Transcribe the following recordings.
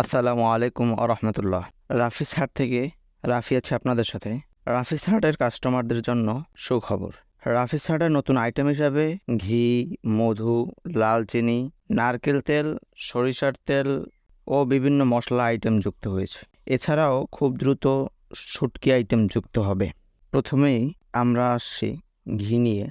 আসসালামু আলাইকুম আরহামতুল্লাহ রাফিস হাট থেকে রাফি আছে আপনাদের সাথে। রাফিস হাটের কাস্টমারদের জন্য সুখবর। রাফিস হাটের নতুন আইটেম হিসাবে ঘি, মধু, লাল চিনি, নারকেল তেল, সরিষার তেল ও বিভিন্ন মশলা আইটেম যুক্ত হয়েছে। এছাড়াও খুব দ্রুত শুটকি আইটেম যুক্ত হবে। প্রথমেই আমরা আসছি ঘি নিয়ে।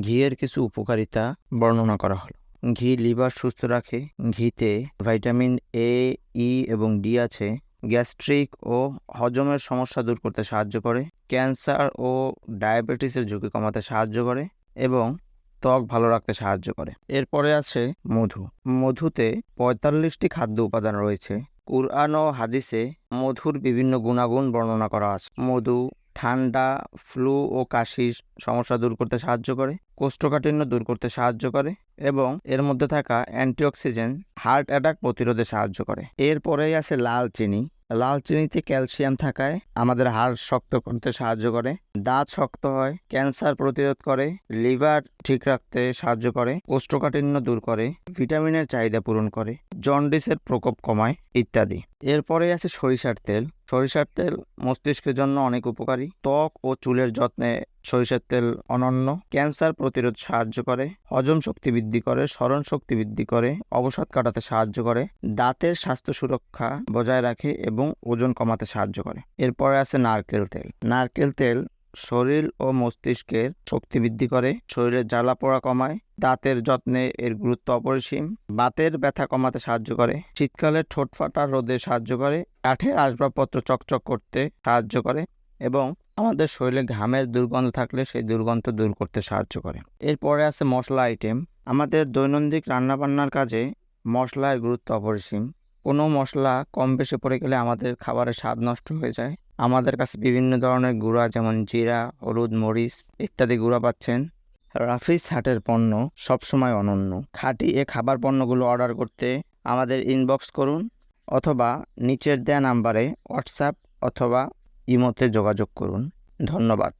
ঘিয়ের কিছু উপকারিতা বর্ণনা করা হলো। ঘি, লিভার সুস্থ রাখে। ঘিতে ভাইটামিন এ ই এবং ডি আছে। গ্যাস্ট্রিক ও হজমের সমস্যা দূর করতে সাহায্য করে। ক্যান্সার ও ডায়াবেটিসের ঝুঁকি কমাতে সাহায্য করে এবং ত্বক ভালো রাখতে সাহায্য করে। এরপরে আছে মধু। মধুতে পঁয়তাল্লিশটি খাদ্য উপাদান রয়েছে। কুরআন ও হাদিসে মধুর বিভিন্ন গুণাগুণ বর্ণনা করা আছে। মধু ঠান্ডা, ফ্লু ও কাশির সমস্যা দূর করতে সাহায্য করে, কোষ্ঠকাঠিন্য দূর করতে সাহায্য করে এবং এর মধ্যে থাকা অ্যান্টিঅক্সিজেন হার্ট অ্যাটাক প্রতিরোধে সাহায্য করে। এরপরেই আছে লাল চিনি। লাল চিনিতে ক্যালসিয়াম থাকায় আমাদের হাড় শক্ত করতে সাহায্য করে, দাঁত শক্ত হয়, ক্যান্সার প্রতিরোধ করে, লিভার ঠিক রাখতে সাহায্য করে, কোষ্ঠকাঠিন্য দূর করে, ভিটামিনের চাহিদা পূরণ করে, জন্ডিসের প্রকোপ কমায় ইত্যাদি। এরপরে আছে সরিষার তেল। সরিষার তেল মস্তিষ্কের জন্য অনেক উপকারী। ত্বক ও চুলের যত্নে সরিষার তেল অনন্য। ক্যান্সার প্রতিরোধ সাহায্য করে, হজম শক্তি বৃদ্ধি করে, স্মরণ শক্তি বৃদ্ধি করে, অবসাদ কাটাতে সাহায্য করে, দাঁতের স্বাস্থ্য সুরক্ষা বজায় রাখে এবং ওজন কমাতে সাহায্য করে। এরপরে আছে নারকেল তেল। নারকেল তেল শরীর ও মস্তিষ্কের শক্তি বৃদ্ধি করে। শরীরের জ্বালা পোড়া কমায়, দাঁতের যত্নে এর গুরুত্ব অপরিসীম। বাতের ব্যথা কমাতে সাহায্য করে। শীতকালে ঠোঁট ফাটা রোদে সাহায্য করে। কাঠের আসবাবপত্র চকচক করতে সাহায্য করে এবং আমাদের শরীরে ঘামের দুর্গন্ধ থাকলে সেই দুর্গন্ধ দূর করতে সাহায্য করে। এরপরে আছে মশলা আইটেম আমাদের দৈনন্দিন রান্নাবান্নার কাজে মশলার গুরুত্ব অপরিসীম। কোনো মশলা কম বেশি পড়ে গেলে আমাদের খাবারের স্বাদ নষ্ট হয়ে যায়। আমাদের কাছে বিভিন্ন ধরনের গুঁড়া, যেমন জিরা, হলুদ, মরিচ ইত্যাদি গুঁড়া পাচ্ছেন। রাফিস হাটের পণ্য সবসময় অনন্য। খাঁটি এ খাবার পণ্যগুলো অর্ডার করতে আমাদের ইনবক্স করুন অথবা নিচের দেয়া নাম্বারে হোয়াটসঅ্যাপ অথবা ইমোতে যোগাযোগ করুন। ধন্যবাদ।